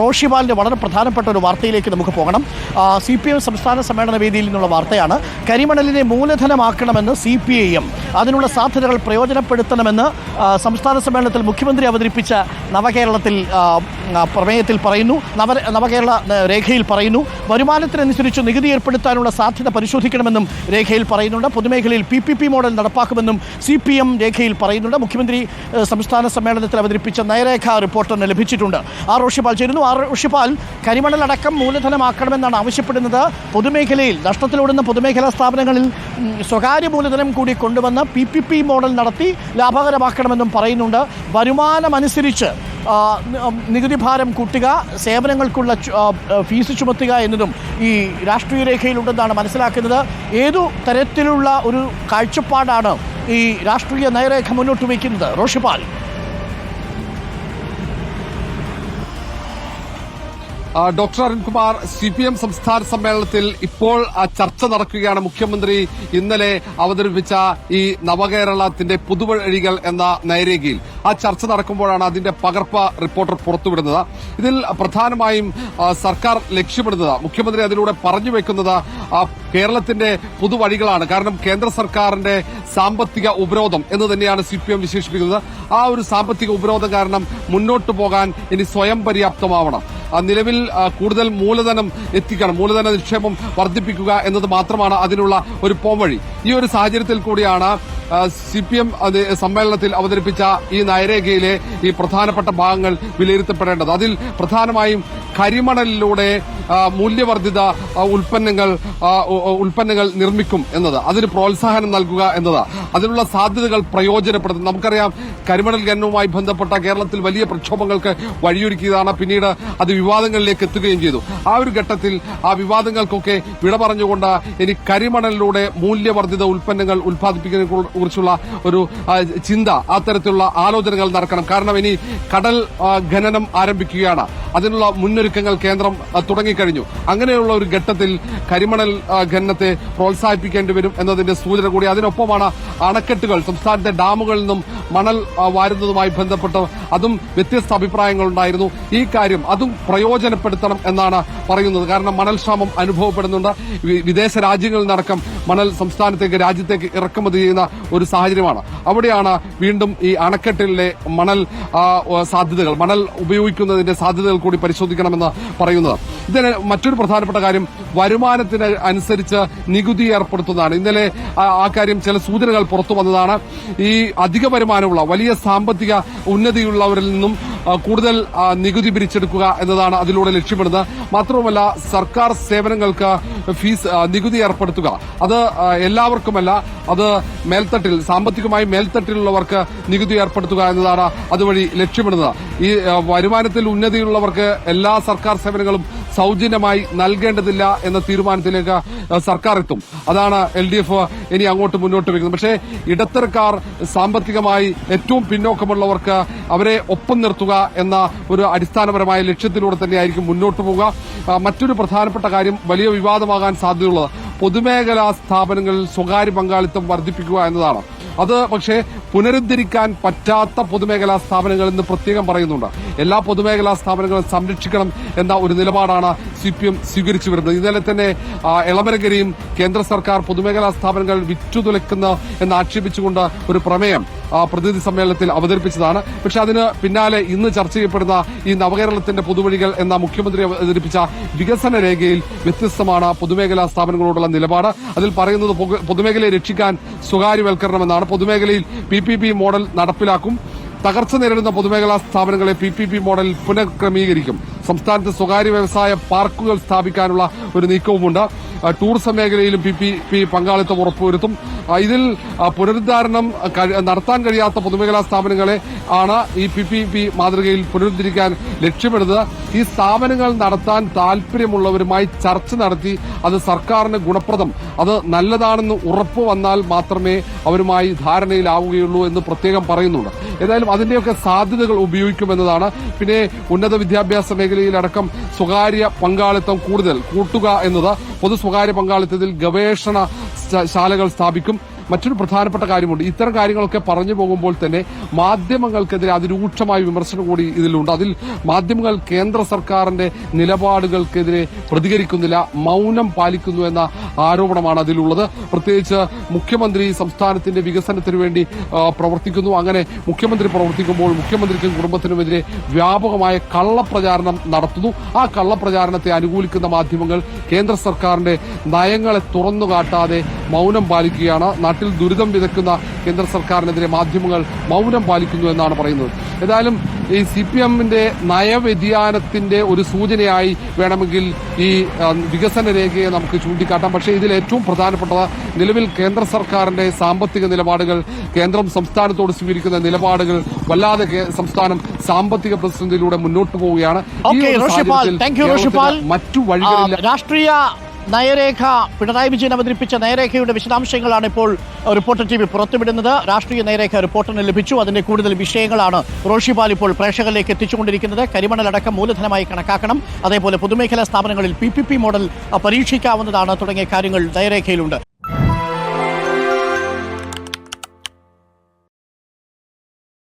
റോഷിപാലിന്റെ വളരെ പ്രധാനപ്പെട്ട ഒരു വാർത്തയിലേക്ക് നമുക്ക് പോകണം. സി പി എം സംസ്ഥാന സമ്മേളന വേദിയിൽ നിന്നുള്ള വാർത്തയാണ്. കരിമണലിനെ മൂലധനമാക്കണമെന്ന് സി പി ഐ എം. അതിനുള്ള സാധ്യതകൾ പ്രയോജനപ്പെടുത്തണമെന്ന് സംസ്ഥാന സമ്മേളനത്തിൽ മുഖ്യമന്ത്രി അവതരിപ്പിച്ച നവകേരളത്തിൽ പ്രമേയത്തിൽ പറയുന്നു. നവ നവകേരള രേഖയിൽ പറയുന്നു. വരുമാനത്തിനനുസരിച്ച് നികുതി ഏർപ്പെടുത്താനുള്ള സാധ്യത പരിശോധിക്കണമെന്നും രേഖയിൽ പറയുന്നുണ്ട്. പൊതുമേഖലയിൽ പി പി പി മോഡൽ നടപ്പാക്കുമെന്നും സി പി എം രേഖയിൽ പറയുന്നുണ്ട്. മുഖ്യമന്ത്രി സംസ്ഥാന സമ്മേളനത്തിൽ അവതരിപ്പിച്ച നയരേഖ റിപ്പോർട്ടറിന് ലഭിച്ചിട്ടുണ്ട്. ആ റോഷിപാൽ ചേരുന്നു. ആർ കരിമണൽ കരിമണലടക്കം മൂലധനമാക്കണമെന്നാണ് ആവശ്യപ്പെടുന്നത്. പൊതുമേഖലയിൽ നഷ്ടത്തിലോടുന്ന പൊതുമേഖലാ സ്ഥാപനങ്ങളിൽ സ്വകാര്യ മൂലധനം കൂടി കൊണ്ടുവന്ന് പി പി പി മോഡൽ നടത്തി ലാഭകരമാക്കണമെന്നും പറയുന്നുണ്ട്. വരുമാനമനുസരിച്ച് നികുതി ഭാരം കൂട്ടുക സേവനങ്ങൾക്കുള്ള ഫീസ് ചുമത്തുക എന്നതും ഈ രാഷ്ട്രീയ രേഖയിലുണ്ടെന്നാണ് മനസ്സിലാക്കുന്നത്. ഏതു തരത്തിലുള്ള ഒരു കാഴ്ചപ്പാടാണ് ഈ രാഷ്ട്രീയ നയരേഖ മുന്നോട്ട് വയ്ക്കുന്നത്? Roshipal doctor Arunkumar C P M സംസ്ഥാന സമ്മേളനത്തിൽ ഇപ്പോൾ ചർച്ച നടക്കുകയാണ് മുഖ്യമന്ത്രി ഇന്നലെ അവതരിപ്പിച്ച ഈ നവകേരളത്തിന്റെ പുതുവഴികൾ എന്ന നയരേഖയിൽ. ആ ചർച്ച നടക്കുമ്പോഴാണ് അതിന്റെ പകർപ്പ് റിപ്പോർട്ടർ പുറത്തുവിടുന്നത്. ഇതിൽ പ്രധാനമായും സർക്കാർ ലക്ഷ്യമിടുന്നത് മുഖ്യമന്ത്രി അതിലൂടെ പറഞ്ഞു വെക്കുന്നത് കേരളത്തിന്റെ പുതുവഴികളാണ്. കാരണം കേന്ദ്ര സർക്കാരിന്റെ സാമ്പത്തിക ഉപരോധം എന്ന് തന്നെയാണ് സി പി എം വിശേഷിപ്പിക്കുന്നത്. ആ ഒരു സാമ്പത്തിക ഉപരോധം കാരണം മുന്നോട്ടു പോകാൻ ഇനി സ്വയം പര്യാപ്തമാവണം. നിലവിൽ കൂടുതൽ മൂലധനം എത്തിക്കണം. മൂലധന നിക്ഷേപം വർദ്ധിപ്പിക്കുക എന്നത് മാത്രമാണ് അതിനുള്ള ഒരു പോംവഴി. ഈ ഒരു സാഹചര്യത്തിൽ കൂടിയാണ് സി പി എം സമ്മേളനത്തിൽ അവതരിപ്പിച്ച ഈ നയരേഖയിലെ ഈ പ്രധാനപ്പെട്ട ഭാഗങ്ങൾ വിലയിരുത്തപ്പെടേണ്ടത്. അതിൽ പ്രധാനമായും കരിമണലിലൂടെ മൂല്യവർദ്ധിത ഉൽപ്പന്നങ്ങൾ ഉൽപ്പന്നങ്ങൾ നിർമ്മിക്കും എന്നത്. അതിന് പ്രോത്സാഹനം നൽകുക എന്നത്. അതിനുള്ള സാധ്യതകൾ പ്രയോജനപ്പെടുത്തും. നമുക്കറിയാം കരിമണൽ ഖനനവുമായി ബന്ധപ്പെട്ട കേരളത്തിൽ വലിയ പ്രക്ഷോഭങ്ങൾക്ക് വഴിയൊരുക്കിയതാണ്. പിന്നീട് അത് വിവാദങ്ങളിലേക്ക് എത്തുകയും ചെയ്തു. ആ ഒരു ഘട്ടത്തിൽ ആ വിവാദങ്ങൾക്കൊക്കെ വിട പറഞ്ഞുകൊണ്ട് ഇനി കരിമണലിലൂടെ മൂല്യവർദ്ധിത ഉൽപ്പന്നങ്ങൾ ഉൽപ്പാദിപ്പിക്കുന്നതിനെ കുറിച്ചുള്ള ഒരു ചിന്ത അത്തരത്തിലുള്ള ആലോചനകൾ നടക്കണം. കാരണം ഇനി കടൽ ഖനനം ആരംഭിക്കുകയാണ്. അതിനുള്ള മുന്നൊരുക്കങ്ങൾ കേന്ദ്രം തുടങ്ങിക്കഴിഞ്ഞു. അങ്ങനെയുള്ള ഒരു ഘട്ടത്തിൽ കരിമണൽ ഖനനത്തെ പ്രോത്സാഹിപ്പിക്കേണ്ടി വരും എന്നതിന്റെ സൂചന കൂടി അതിനൊപ്പമാണ് അണക്കെട്ടുകൾ. സംസ്ഥാനത്തെ ഡാമുകളിൽ നിന്നും മണൽ വാരുന്നതുമായി ബന്ധപ്പെട്ട് അതും വ്യത്യസ്ത അഭിപ്രായങ്ങളുണ്ടായിരുന്നു. ഈ കാര്യം അതും പ്രയോജനപ്പെടുത്തണം എന്നാണ് പറയുന്നത്. കാരണം മണൽ ക്ഷാമം അനുഭവപ്പെടുന്നുണ്ട്. വിദേശ രാജ്യങ്ങളിൽ നിന്നടക്കം മണൽ സംസ്ഥാനത്തേക്ക് രാജ്യത്തേക്ക് ഇറക്കുമതി ചെയ്യുന്ന ഒരു സാഹചര്യമാണ്. അവിടെയാണ് വീണ്ടും ഈ അണക്കെട്ടിലെ മണൽ സാധ്യതകൾ. മണൽ ഉപയോഗിക്കുന്നതിന്റെ സാധ്യതകൾ കൂടി പരിശോധിക്കണമെന്ന് പറയുന്നത്. ഇതിന് മറ്റൊരു പ്രധാനപ്പെട്ട കാര്യം വരുമാനത്തിന് അനുസരിച്ച് നികുതി ഏർപ്പെടുത്തുന്നതാണ്. ഇന്നലെ ആ കാര്യം ചില സൂചനകൾ പുറത്തു വന്നതാണ്. ഈ അധിക വരുമാനമുള്ള വലിയ സാമ്പത്തിക ഉന്നതിയുള്ളവരിൽ നിന്നും കൂടുതൽ നികുതി പിരിച്ചെടുക്കുക എന്നതാണ് അതിലൂടെ ലക്ഷ്യമിടുന്നത്. മാത്രവുമല്ല സർക്കാർ സേവനങ്ങൾക്ക് ഫീസ് നികുതി ഏർപ്പെടുത്തുക. അത് എല്ലാവർക്കുമല്ല അത് മേൽത്തട്ടിൽ സാമ്പത്തികമായി മേൽത്തട്ടിലുള്ളവർക്ക് നികുതി ഏർപ്പെടുത്തുക എന്നതാണ് അതുവഴി ലക്ഷ്യമിടുന്നത്. ഈ വരുമാനത്തിൽ ഉന്നതിയുള്ളവർക്ക് എല്ലാ സർക്കാർ സേവനങ്ങളും സൗജന്യമായി നൽകേണ്ടതില്ല എന്ന തീരുമാനത്തിലേക്ക് സർക്കാർ എത്തും അതാണ് എൽ ഡി എഫ് ഇനി അങ്ങോട്ട് മുന്നോട്ട് വയ്ക്കുന്നത്. പക്ഷേ ഇടത്തരക്കാർ സാമ്പത്തികമായി ഏറ്റവും പിന്നോക്കമുള്ളവർക്ക് അവരെ ഒപ്പം നിർത്തുക എന്ന ഒരു അടിസ്ഥാനപരമായ ലക്ഷ്യത്തിലൂടെ തന്നെയായിരിക്കും മുന്നോട്ട് പോവുക. മറ്റൊരു പ്രധാനപ്പെട്ട കാര്യം വലിയ വിവാദമാകാൻ സാധ്യതയുള്ളത്. പൊതുമേഖലാ സ്ഥാപനങ്ങളിൽ സ്വകാര്യ പങ്കാളിത്തം വർദ്ധിപ്പിക്കുക എന്നതാണ്. അത് പക്ഷേ പുനരുദ്ധരിക്കാൻ പറ്റാത്ത പൊതുമേഖലാ സ്ഥാപനങ്ങൾ എന്ന് പ്രത്യേകം പറയുന്നുണ്ട്. എല്ലാ പൊതുമേഖലാ സ്ഥാപനങ്ങളും സംരക്ഷിക്കണം എന്ന ഒരു നിലപാടാണ് സി പി എം സ്വീകരിച്ചു വരുന്നത്. ഇന്നലെ തന്നെ ഇളമരകരയും കേന്ദ്ര സർക്കാർ പൊതുമേഖലാ സ്ഥാപനങ്ങൾ വിറ്റുതുലക്കുന്ന എന്ന് ആക്ഷേപിച്ചുകൊണ്ട് ഒരു പ്രമേയം പ്രതിനിധി സമ്മേളനത്തിൽ അവതരിപ്പിച്ചതാണ്. പക്ഷെ അതിന് പിന്നാലെ ഇന്ന് ചർച്ച ചെയ്യപ്പെടുന്ന ഈ നവകേരളത്തിന്റെ പൊതുവഴികൾ എന്ന മുഖ്യമന്ത്രി അവതരിപ്പിച്ച വികസന രേഖയിൽ വ്യത്യസ്തമാണ് പൊതുമേഖലാ സ്ഥാപനങ്ങളോടുള്ള നിലപാട്. അതിൽ പറയുന്നത് പൊതു- പൊതുമേഖലയെ രക്ഷിക്കാൻ സ്വകാര്യവൽക്കരണമെന്നാണ്. പൊതുമേഖലയിൽ പി പി പി മോഡൽ നടപ്പിലാക്കും. തകർച്ച നേരിടുന്ന പൊതുമേഖലാ സ്ഥാപനങ്ങളെ പി പി പി മോഡൽ പുനഃക്രമീകരിക്കും. സംസ്ഥാനത്ത് സ്വകാര്യ വ്യവസായ പാർക്കുകൾ സ്ഥാപിക്കാനുള്ള ഒരു നീക്കവുമുണ്ട്. ടൂറിസം മേഖലയിലും പി പി പി പങ്കാളിത്തം ഉറപ്പുവരുത്തും. ഇതിൽ പുനരുദ്ധാരണം നടത്താൻ കഴിയാത്ത പൊതുമേഖലാ സ്ഥാപനങ്ങളെ ആണ് ഈ പി പി പി മാതൃകയിൽ പുനരുദ്ധരിക്കാൻ ലക്ഷ്യമിടുന്നത്. ഈ സ്ഥാപനങ്ങൾ നടത്താൻ താല്പര്യമുള്ളവരുമായി ചർച്ച നടത്തി അത് സർക്കാരിന് ഗുണപ്രദം. അത് നല്ലതാണെന്ന് ഉറപ്പ് വന്നാൽ മാത്രമേ അവരുമായി ധാരണയിലാവുകയുള്ളൂ എന്ന് പ്രത്യേകം പറയുന്നുണ്ട്. ഏതായാലും അതിന്റെയൊക്കെ സാധ്യതകൾ ഉപയോഗിക്കുമെന്നതാണ്. പിന്നെ ഉന്നത വിദ്യാഭ്യാസ മേഖലയിലടക്കം സ്വകാര്യ പങ്കാളിത്തം കൂടുതൽ. കൂട്ടുക എന്നത് പൊതു സ്വകാര്യ പങ്കാളിത്തത്തിൽ ഗവേഷണ ശാലകൾ സ്ഥാപിക്കും. മറ്റൊരു പ്രധാനപ്പെട്ട കാര്യമുണ്ട്. ഇത്തരം കാര്യങ്ങളൊക്കെ പറഞ്ഞു പോകുമ്പോൾ തന്നെ മാധ്യമങ്ങൾക്കെതിരെ അതിരൂക്ഷമായ വിമർശനം കൂടി ഇതിലുണ്ട്. അതിൽ മാധ്യമങ്ങൾ കേന്ദ്ര സർക്കാരിന്റെ നിലപാടുകൾക്കെതിരെ പ്രതികരിക്കുന്നില്ല മൗനം പാലിക്കുന്നു എന്ന ആരോപണമാണ് അതിലുള്ളത്. പ്രത്യേകിച്ച് മുഖ്യമന്ത്രി സംസ്ഥാനത്തിന്റെ വികസനത്തിന് വേണ്ടി പ്രവർത്തിക്കുന്നു. അങ്ങനെ മുഖ്യമന്ത്രി പ്രവർത്തിക്കുമ്പോൾ മുഖ്യമന്ത്രിക്കും കുടുംബത്തിനുമെതിരെ വ്യാപകമായ കള്ളപ്രചാരണം നടത്തുന്നു. ആ കള്ളപ്രചാരണത്തെ അനുകൂലിക്കുന്ന മാധ്യമങ്ങൾ കേന്ദ്ര സർക്കാരിന്റെ നയങ്ങളെ തുറന്നു കാട്ടാതെ മൗനം പാലിക്കുകയാണ്. നാട്ടിൽ ദുരിതം വിതക്കുന്ന കേന്ദ്ര സർക്കാരിനെതിരെ മാധ്യമങ്ങൾ മൗനം പാലിക്കുന്നു എന്നാണ് പറയുന്നത്. ഏതായാലും ഈ സി പി എമ്മിന്റെ നയവ്യതിയാനത്തിന്റെ ഒരു സൂചനയായി വേണമെങ്കിൽ ഈ വികസന രേഖയെ നമുക്ക് ചൂണ്ടിക്കാട്ടാം. പക്ഷേ ഇതിൽ ഏറ്റവും പ്രധാനപ്പെട്ടത് നിലവിൽ കേന്ദ്ര സർക്കാരിന്റെ സാമ്പത്തിക നിലപാടുകൾ കേന്ദ്രം സംസ്ഥാനത്തോട് സ്വീകരിക്കുന്ന നിലപാടുകൾ വല്ലാതെ സംസ്ഥാനം സാമ്പത്തിക പ്രതിസന്ധിയിലൂടെ മുന്നോട്ട് പോവുകയാണ്. മറ്റു വഴികളില്ല. രാഷ്ട്രീയ നയരേഖ പിണറായി വിജയൻ അവതരിപ്പിച്ച നയരേഖയുടെ വിശദാംശങ്ങളാണ് ഇപ്പോൾ റിപ്പോർട്ടർ ടി വി പുറത്തുവിടുന്നത്. രാഷ്ട്രീയ നയരേഖ റിപ്പോർട്ടറിന് ലഭിച്ചു. അതിന്റെ കൂടുതൽ വിഷയങ്ങളാണ് റോഷിപാൽ ഇപ്പോൾ പ്രേക്ഷകരിലേക്ക് എത്തിച്ചുകൊണ്ടിരിക്കുന്നത്. കരിമണലടക്കം മൂലധനമായി കണക്കാക്കണം. അതേപോലെ പൊതുമേഖലാ സ്ഥാപനങ്ങളിൽ പി മോഡൽ പരീക്ഷിക്കാവുന്നതാണ് തുടങ്ങിയ കാര്യങ്ങൾ നയരേഖയിലുണ്ട്.